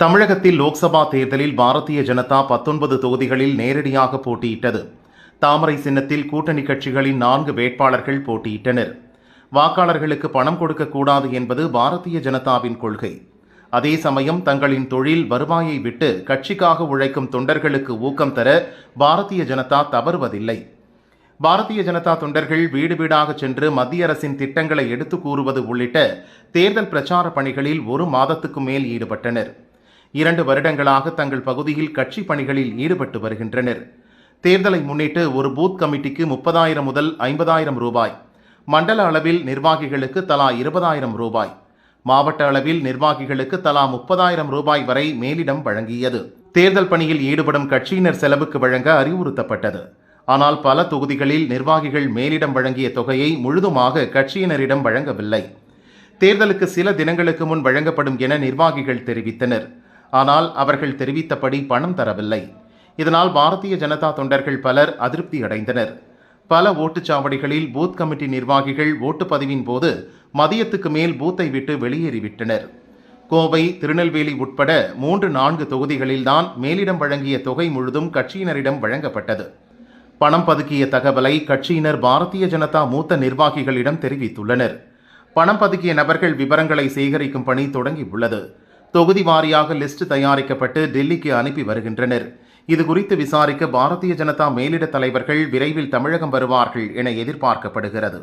தமிழகத்தில் லோக்சபா தேர்தலில் பாரதிய ஜனதா பத்தொன்பது தொகுதிகளில் நேரடியாக போட்டியிட்டது. தாமரை சின்னத்தில் கூட்டணி கட்சிகளின் நான்கு வேட்பாளர்கள் போட்டியிட்டனர். வாக்காளர்களுக்கு பணம் கொடுக்கக்கூடாது என்பது பாரதிய ஜனதாவின் கொள்கை. அதே சமயம் தங்களின் தொழில் வருவாயை விட்டு கட்சிக்காக உழைக்கும் தொண்டர்களுக்கு ஊக்கம் தர பாரதிய ஜனதா தவறுவதில்லை. பாரதிய ஜனதா தொண்டர்கள் வீடு வீடாக சென்று மத்திய அரசின் திட்டங்களை எடுத்து கூறுவது உள்ளிட்ட தேர்தல் பிரச்சார பணிகளில் ஒரு மாதத்துக்கு மேல் ஈடுபட்டனர். இரண்டு வருடங்களாக தங்கள் பகுதியில் கட்சி பணிகளில் ஈடுபட்டு வருகின்றனர். தேர்தலை முன்னிட்டு ஒரு பூத் கமிட்டிக்கு முப்பதாயிரம் முதல் ஐம்பதாயிரம் ரூபாய் மண்டல அளவில் நிர்வாகிகளுக்கு தலா இருபதாயிரம் ரூபாய் மாவட்ட அளவில் நிர்வாகிகளுக்கு தலா முப்பதாயிரம் ரூபாய் வரை மேலிடம் வழங்கியது. தேர்தல் பணியில் ஈடுபடும் கட்சியினர் செலவுக்கு வழங்க அறிவுறுத்தப்பட்டது. ஆனால் பல தொகுதிகளில் நிர்வாகிகள் மேலிடம் வழங்கிய தொகையை முழுதுமாக கட்சியினரிடம் வழங்கவில்லை. தேர்தலுக்கு சில தினங்களுக்கு முன் வழங்கப்படும் என நிர்வாகிகள் தெரிவித்தனர். ஆனால் அவர்கள் தெரிவித்தபடி பணம் தரவில்லை. இதனால் பாரதிய ஜனதா தொண்டர்கள் பலர் அதிருப்தி அடைந்தனர். பல ஓட்டுச்சாவடிகளில் பூத் கமிட்டி நிர்வாகிகள் ஓட்டுப்பதிவின் போது மதியத்துக்கு மேல் பூத்தை விட்டு வெளியேறிவிட்டனர். கோவை திருநெல்வேலி உட்பட மூன்று நான்கு தொகுதிகளில்தான் மேலிடம் வழங்கிய தொகை முழுதும் கட்சியினரிடம் வழங்கப்பட்டது. பணம் பதுக்கிய தகவலை கட்சியினர் பாரதிய ஜனதா மூத்த நிர்வாகிகளிடம் தெரிவித்துள்ளனர். பணம் பதுக்கிய நபர்கள் விவரங்களை சேகரிக்கும் பணி தொடங்கியுள்ளது. தொகுதி வாரியாக லிஸ்ட் தயாரிக்கப்பட்டு டெல்லிக்கு அனுப்பி வருகின்றனர். இது குறித்து விசாரிக்க பாரதிய ஜனதா மேலிட தலைவர்கள் விரைவில் தமிழகம் வருவார்கள் என எதிர்பார்க்கப்படுகிறது.